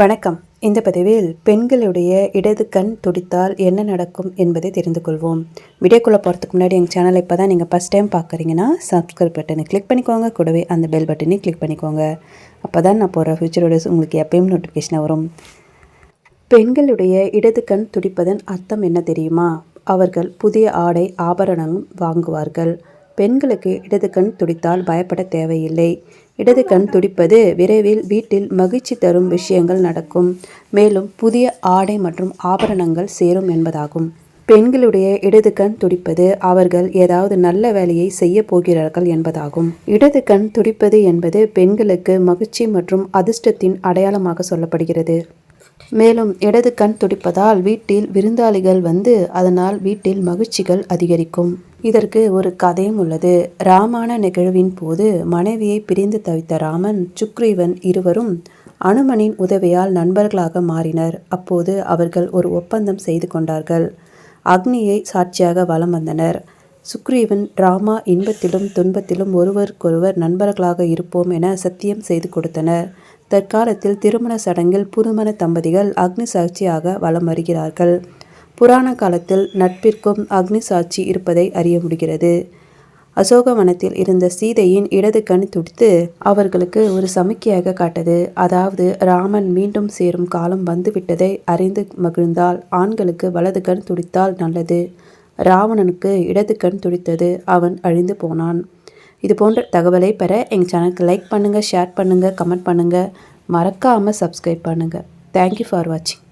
வணக்கம். இந்த பதிவில் பெண்களுடைய இடது கண் துடித்தால் என்ன நடக்கும் என்பதை தெரிந்து கொள்வோம். வீடியோக்குள்ளே போகிறதுக்கு முன்னாடி எங்கள் சேனலை இப்போ தான் நீங்கள் ஃபஸ்ட் டைம் பார்க்குறீங்கன்னா சப்ஸ்கிரைப் பட்டனை கிளிக் பண்ணிக்கோங்க. கூடவே அந்த பெல் பட்டனையும் கிளிக் பண்ணிக்கோங்க. அப்போ தான் நான் போகிற ஃபியூச்சர் வீடியோஸ் உங்களுக்கு எப்பயும் நோட்டிஃபிகேஷன் வரும். பெண்களுடைய இடது கண் துடிப்பதன் அர்த்தம் என்ன தெரியுமா? அவர்கள் புதிய ஆடை ஆபரணம் வாங்குவார்கள். பெண்களுக்கு இடது கண் துடித்தால் பயப்பட தேவையில்லை. இடது கண் துடிப்பது விரைவில் வீட்டில் மகிழ்ச்சி தரும் விஷயங்கள் நடக்கும். மேலும் புதிய ஆடை மற்றும் ஆபரணங்கள் சேரும் என்பதாகும். பெண்களுடைய இடது கண் துடிப்பது அவர்கள் ஏதாவது நல்ல வேலையை செய்ய போகிறார்கள் என்பதாகும். இடது கண் துடிப்பது என்பது பெண்களுக்கு மகிழ்ச்சி மற்றும் அதிர்ஷ்டத்தின் அடையாளமாக சொல்லப்படுகிறது. மேலும் இடது கண் துடிப்பதால் வீட்டில் விருந்தாளிகள் வந்து அதனால் வீட்டில் மகிழ்ச்சிகள் அதிகரிக்கும். இதற்கு ஒரு கதையும் உள்ளது. ராமான நிகழ்வின் போது மனைவியை பிரிந்து தவித்த ராமன் சுக்ரீவன் இருவரும் அனுமனின் உதவியால் நண்பர்களாக மாறினர். அப்போது அவர்கள் ஒரு ஒப்பந்தம் செய்து கொண்டார்கள். அக்னியை சாட்சியாக வலம் வந்தனர். சுக்ரீவன் ராமா இன்பத்திலும் துன்பத்திலும் ஒருவருக்கொருவர் நண்பர்களாக இருப்போம் என சத்தியம் செய்து கொடுத்தனர். தற்காலத்தில் திருமண சடங்கில் புதுமண தம்பதிகள் அக்னி சாட்சியாக வலம் வருகிறார்கள். புராண காலத்தில் நட்பிற்கும் அக்னி சாட்சி இருப்பதை அறிய முடிகிறது. அசோகவனத்தில் இருந்த சீதையின் இடது கண் துடித்து அவர்களுக்கு ஒரு சமிக்கையாக காட்டது. அதாவது ராமன் மீண்டும் சேரும் காலம் வந்துவிட்டதை அறிந்து மகிழ்ந்தால் ஆண்களுக்கு வலது கண் துடித்தால் நல்லது. ராவணனுக்கு இடது கண் துடித்தது அவன் அழிந்து போனான். இது போன்ற தகவலை பெற எங்கள் சேனலுக்கு லைக் பண்ணுங்கள் ஷேர் பண்ணுங்கள் கமெண்ட் பண்ணுங்கள் மறக்காமல் சப்ஸ்கிரைப் பண்ணுங்கள் தேங்க்யூ ஃபார் வாட்சிங்